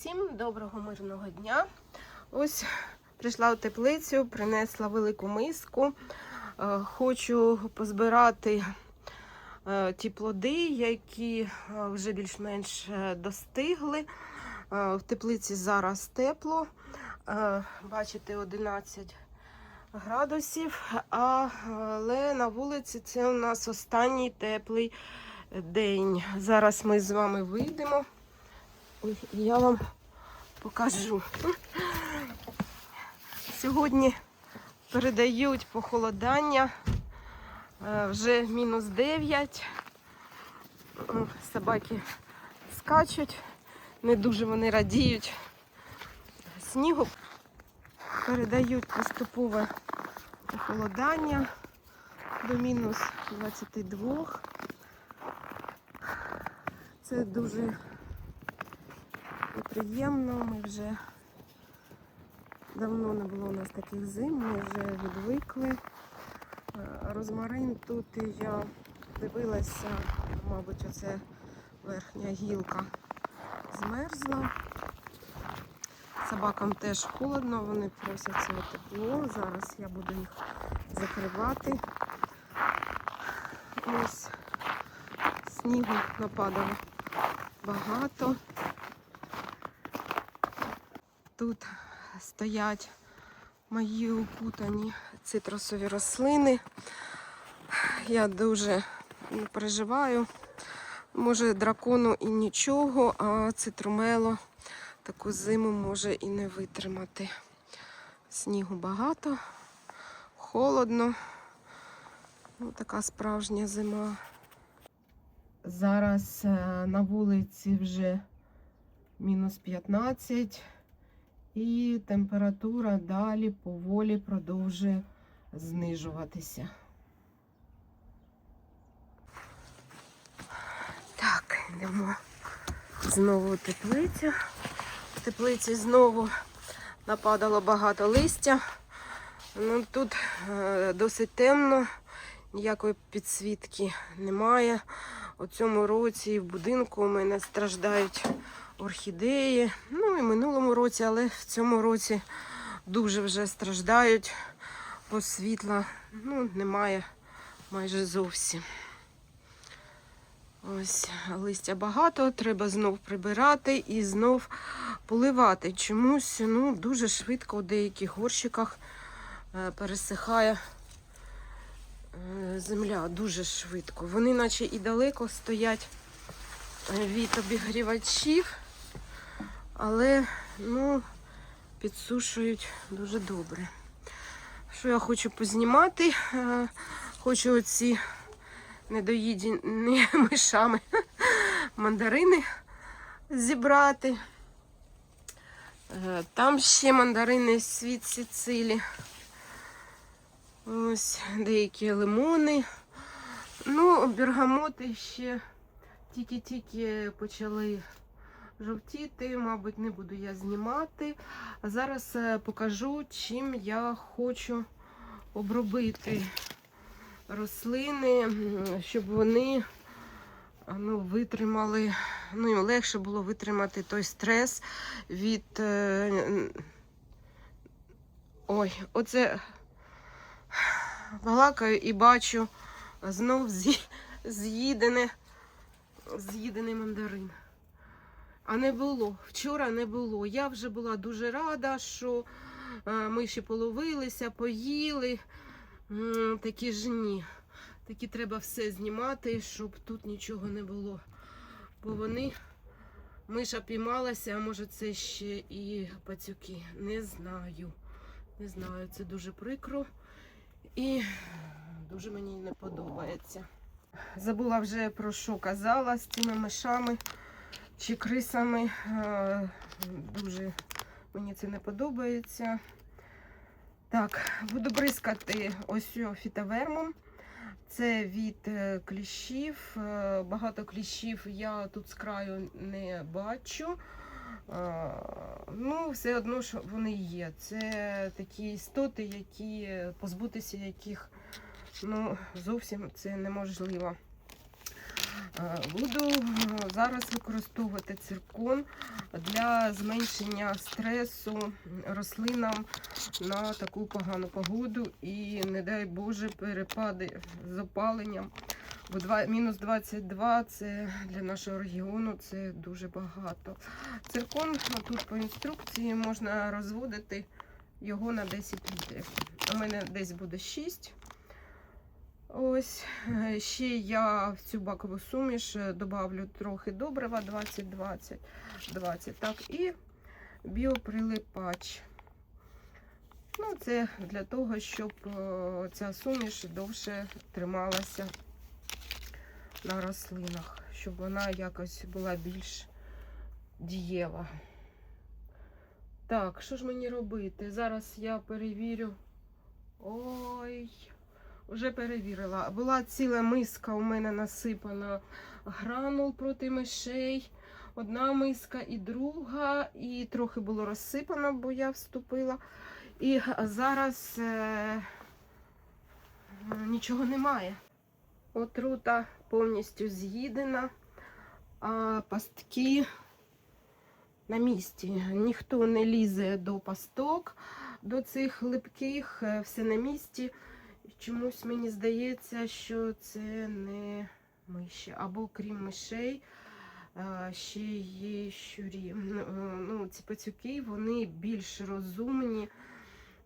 Всім доброго мирного дня. Ось прийшла у теплицю, принесла велику миску. Е, Хочу позбирати е, ті плоди, які е, вже більш-менш достигли. В теплиці зараз тепло. Бачите, 11 градусів, але на вулиці це у нас останній теплий день. Зараз ми з вами вийдемо. Ой, я вам покажу. Сьогодні передають похолодання. Е, Вже мінус 9. Собаки скачуть, не дуже вони радіють. Снігу передають поступове похолодання до мінус 22. Це дуже неприємно. Ми вже давно не було у нас таких зим, ми вже відвикли. Е, Розмарин тут я дивилася, мабуть, оце верхня гілка змерзла. Собакам теж холодно, вони просять це тепло. Зараз я буду їх закривати. Ось снігу нападало багато. Тут стоять мої укутані цитрусові рослини. Я дуже переживаю. Може, дракону і нічого, а цитрумело таку зиму може і не витримати. Снігу багато, холодно. Ну, така справжня зима. Зараз е, на вулиці вже мінус 15 і температура далі поволі продовжує знижуватися. Так, йдемо знову у теплицю. В теплиці знову нападало багато листя. Ну, тут е, досить темно, ніякої підсвітки немає. У цьому році в будинку у мене страждають орхідеї. Ну і минулому році, але в цьому році дуже вже страждають, бо світла ну, немає майже зовсім. Ось листя багато, треба знов прибирати і знов поливати. Чомусь ну, дуже швидко у деяких горщиках е, пересихає е, земля, дуже швидко. Вони наче і далеко стоять від обігрівачів, але ну, підсушують дуже добре. Що я хочу познімати? Е, Хочу оці недоїдені мишами мандарини зібрати. Е, Там ще мандарини світ Сицилі. Ось деякі лимони. Ну, бергамоти ще тільки-тільки почали жовтіти, мабуть, не буду я знімати. Зараз е, покажу, чим я хочу обробити рослини, щоб вони ну, витримали, ну їм легше було витримати той стрес від. е, Ой, оце балакаю і бачу знов з'ї- з'їдене, з'їдений мандарин. А не було. Вчора не було. Я вже була дуже рада, що е, миші половилися, поїли. Такі ж ні. Такі треба все знімати, щоб тут нічого не було. Бо вони, миша піймалася, а може це ще і пацюки. Не знаю. Не знаю, це дуже прикро і дуже мені не подобається. Забула вже про що казала з цими мишами чи крисами. Е, Дуже мені це не подобається. Так, буду бризкати ось фітовермом. Це від е, кліщів. Е, Багато кліщів я тут з краю не бачу. Ну, все одно, що вони є. Це такі істоти, які позбутися яких ну, зовсім це неможливо. Е, Буду е, зараз використовувати циркон для зменшення стресу рослинам на таку погану погоду і, не дай Боже, перепади з опаленням. Бо мінус 22 це для нашого регіону це дуже багато. Циркон тут по інструкції можна розводити його на 10 літрів. У мене десь буде 6. Ось е, ще я в цю бакову суміш е, добавлю трохи добрива 20-20, 20, так, і біоприлипач. Ну, це для того, щоб е, ця суміш довше трималася на рослинах, щоб вона якось була більш дієва. Так, що ж мені робити? Зараз я перевірю. Ой, вже перевірила. Була ціла миска у мене насипана гранул проти мишей. Одна миска і друга, і трохи було розсипано, бо я вступила. І зараз е, нічого немає. Отрута повністю з'їдена, а пастки на місці. Ніхто не лізе до пасток, до цих липких, е, все на місці. Чомусь мені здається, що це не миші. Або крім мишей, е, ще є щурі. Ну, е, Ну, ці пацюки вони більш розумні,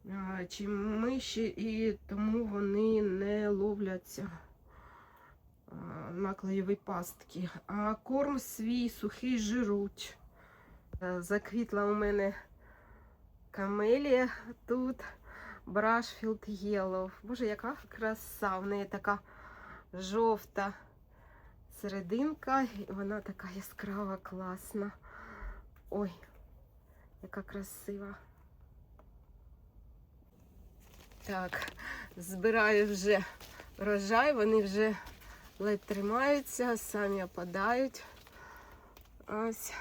е, чим миші, і тому вони не ловляться на клеєві пастки. А корм свій сухий жируть. Заквітла у мене камелія тут. Брашфілд Yellow. Боже, яка краса. В неї така жовта серединка. І вона така яскрава, класна. Ой, яка красива. Так, збираю вже врожай, вони вже ледь тримаються, самі опадають. Ось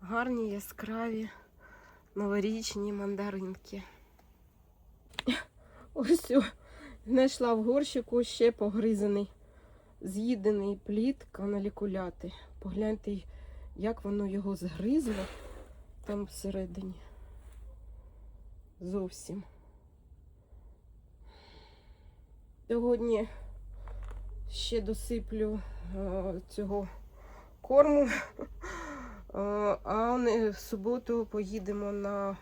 гарні яскраві новорічні мандаринки. Ось знайшла в горщику ще погризаний, з'їдений плід каналікуляти. Погляньте, як воно його згризло там всередині. Зовсім. Сьогодні ще досиплю е, цього корму, Е, а в суботу поїдемо на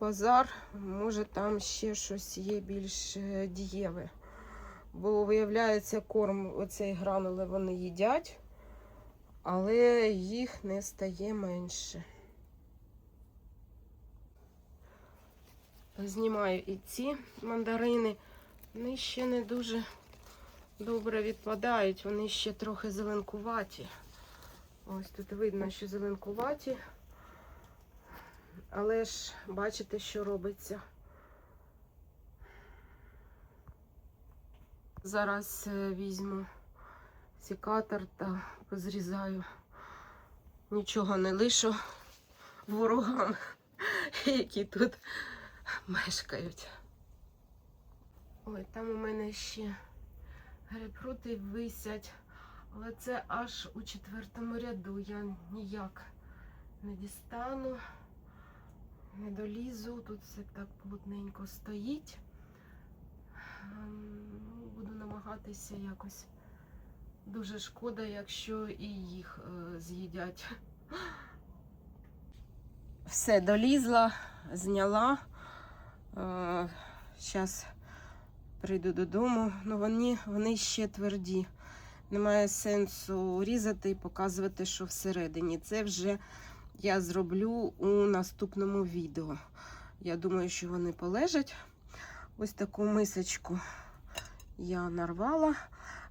базар, може там ще щось є більш е, дієве. Бо виявляється, корм, оцей гранули вони їдять, але їх не стає менше. Знімаю і ці мандарини. Вони ще не дуже добре відпадають, вони ще трохи зеленкуваті. Ось тут видно, що зеленкуваті. Але ж бачите, що робиться. Зараз е, візьму секатор та позрізаю. Нічого не лишу ворогам, які тут мешкають. Ой, там у мене ще грейпфрути висять, але це аж у четвертому ряду. Я ніяк не дістану не долізу, тут все так плотненько стоїть. Ем, ну, Буду намагатися якось. Дуже шкода, якщо і їх е, з'їдять. Все, долізла, зняла. Зараз прийду додому. Ну вони, вони ще тверді. Немає сенсу різати і показувати, що всередині. Це вже я зроблю у наступному відео. Я думаю, що вони полежать. Ось таку мисочку я нарвала.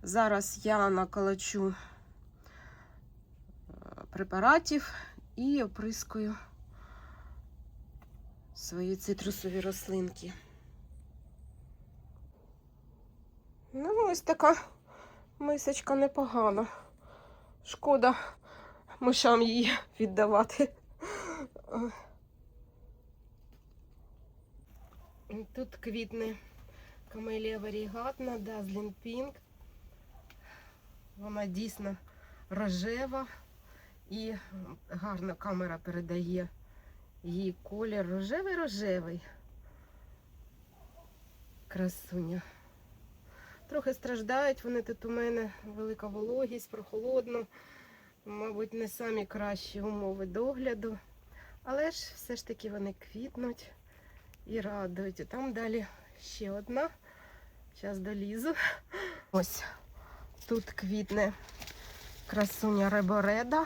Зараз я наколочу е, препаратів і оприскую свої цитрусові рослинки. Ну, ось така мисочка непогана. Шкода мишам її віддавати. Тут квітне камелія варігатна, Dazzling Pink. Вона дійсно рожева і гарно камера передає її колір рожевий-рожевий. Красуня. Трохи страждають вони тут у мене велика вологість, прохолодно. Мабуть, не самі кращі умови догляду. Але ж все ж таки вони квітнуть і радують. Там далі ще одна. Зараз долізу. Ось тут квітне красуня ребореда.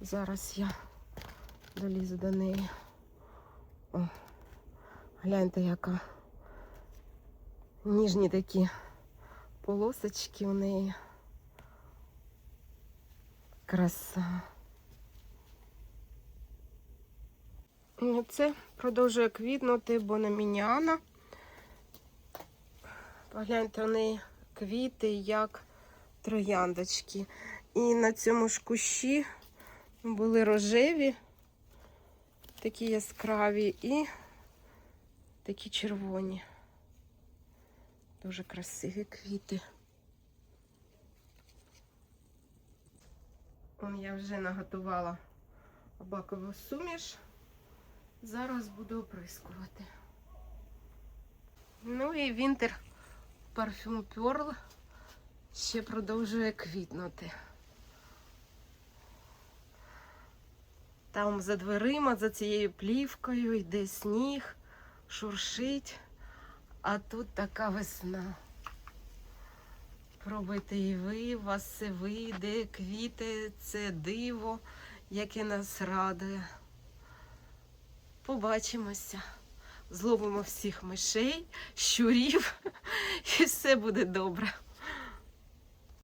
Зараз я долізу до неї. О, гляньте, яка ніжні такі полосочки у неї. Краса. Це продовжує квітнути бономіняна. Погляньте, у неї квіти, як трояндочки. І на цьому ж кущі були рожеві, такі яскраві і такі червоні. Дуже красиві квіти. Он я вже наготувала бакову суміш. Зараз буду оприскувати. Ну і Вінтер парфюм Pearl ще продовжує квітнути. Там за дверима, за цією плівкою йде сніг, шуршить, а тут така весна. Пробуйте і ви, вас все вийде, квіти, це диво, яке нас радує. Побачимося. Зловимо всіх мишей, щурів, і все буде добре.